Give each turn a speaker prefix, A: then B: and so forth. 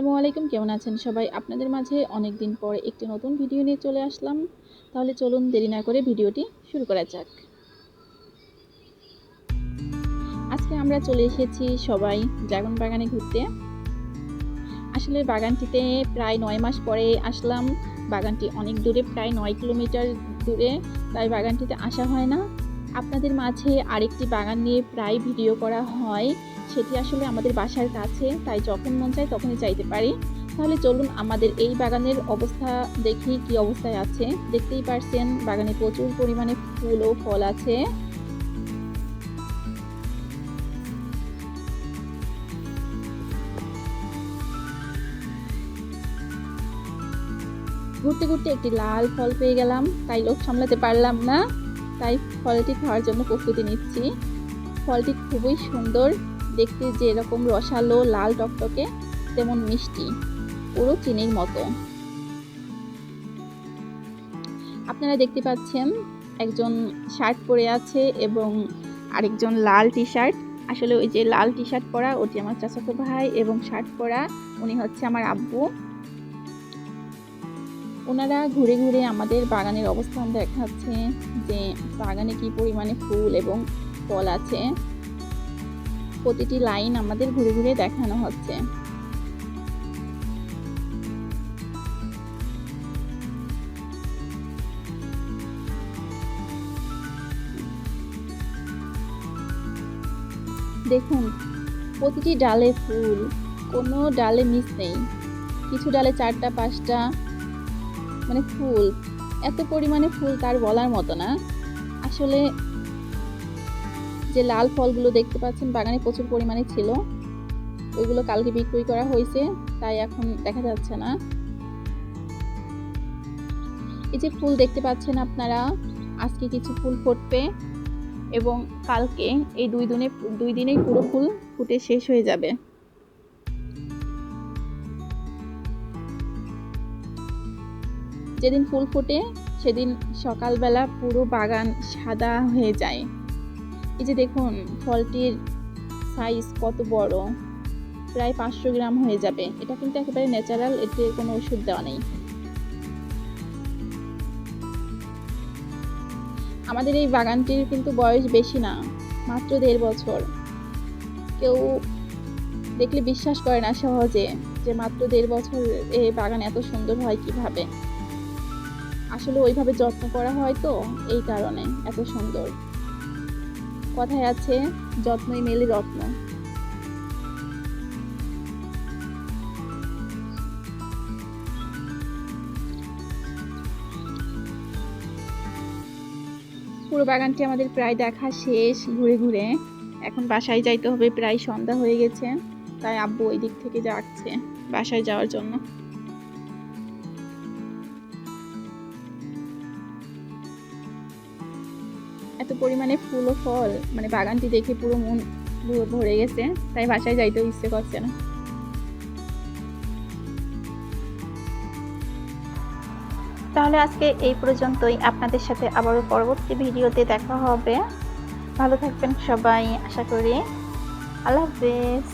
A: আসসালামু আলাইকুম, কেমন আছেন সবাই? আপনাদের মাঝে অনেক দিন পরে একটি নতুন ভিডিও নিয়ে চলে আসলাম। তাহলে চলুন দেরি না করে ভিডিওটি শুরু করা যাক। আজকে আমরা চলে এসেছি সবাই ড্রাগন বাগানে ঘুরতে। আসলে বাগানটিতে প্রায় নয় মাস পরে আসলাম। বাগানটি অনেক দূরে, প্রায় নয় কিলোমিটার দূরে, তাই বাগানটিতে আসা হয় না। আপনাদের মাঝে আরেকটি বাগান নিয়ে প্রায় ভিডিও করা হয়। সেটি আসলে আমাদের বাসার কাছে, তাই যখন মন চায় তখনই চাইতে পারি। তাহলে চলুন আমাদের এই বাগানের অবস্থা দেখি, কি অবস্থায় আছে। দেখতেই পারছেন, বাগানে প্রচুর পরিমাণে ফুল ও ফল আছে। ঘুরতে ঘুরতে একটি লাল ফল পেয়ে গেলাম, তাই লোক সামলাতে পারলাম না। তাই ফলটি খাওয়ার জন্য প্রস্তুতি নিচ্ছি। ফলটি খুবই সুন্দর দেখতে যেরকম রসালো, লাল টকটকে, তেমন মিষ্টি, পুরো চিনির মতো। আপনারা দেখতে পাচ্ছেন একজন শার্ট পরে আছে এবং আরেকজন লাল টি শার্ট আসলে ওই যে লাল টি শার্ট পরা, ওটি আমার চাচাতো ভাই এবং শার্ট পরা, উনি হচ্ছে আমার আব্বু। ওনারা ঘুরে ঘুরে আমাদের বাগানের অবস্থান দেখাচ্ছে যে বাগানে কি পরিমাণে ফুল এবং ফল আছে। প্রতিটি লাইন আমাদের ঘুরে ঘুরে দেখানো হচ্ছে। দেখুন, প্রতিটি ডালে ফুল, কোনো ডালে মিস নেই। কিছু ডালে চারটা, পাঁচটা মানে ফুল, এত পরিমাণে ফুল তার বলার মতো না। আসলে যে লাল ফলগুলো দেখতে পাচ্ছেন, বাগানে প্রচুর পরিমাণে ছিল। ওইগুলো কালকে বিক্রি করা হয়েছে, তাই এখন দেখা যাচ্ছে না। এই যে ফুল দেখতে পাচ্ছেন আপনারা, আজকে কিছু ফুল ফুটবে এবং কালকে এই দুই দিনে, দুই দিনেই পুরো ফুল ফুটে শেষ হয়ে যাবে। যেদিন ফুল ফোটে, সেদিন সকালবেলা পুরো বাগান সাদা হয়ে যায়। এই যে দেখুন, ফলটির সাইজ কত বড়? প্রায় পাঁচশো গ্রাম হয়ে যাবে। এটা কিন্তু একেবারে ন্যাচারাল এতে কোনো ওষুধ দেওয়া নেই। আমাদের এই বাগানটির কিন্তু বয়স বেশি না, মাত্র দেড় বছর। কেউ দেখলে বিশ্বাস করে না সহজে যে মাত্র দেড় বছর এই বাগান এত সুন্দর হয় কীভাবে। আসলে ওইভাবে যত্ন করা হয় তো, এই কারণে এত সুন্দর। কথায় আছে, যত্নই মেলে রত্ন। পুরো বাগানটি আমাদের প্রায় দেখা শেষ, ঘুরে ঘুরে। এখন বাসায় যাইতে হবে, প্রায় সন্ধ্যা হয়ে গেছে। তাই আব্বু ওই দিক থেকে যাচ্ছে, বাসায় যাওয়ার জন্য। এত পরিমাণে ফুল ও ফল মানে বাগানটি দেখে পুরো মন ভরে গেছে, তাই বাসায় যাইতেও ইচ্ছে করছে না।
B: তাহলে আজকে এই পর্যন্তই। আপনাদের সাথে আবারও পরবর্তী ভিডিওতে দেখা হবে। ভালো থাকবেন সবাই, আশা করি। আল্লাহ হাফেজ।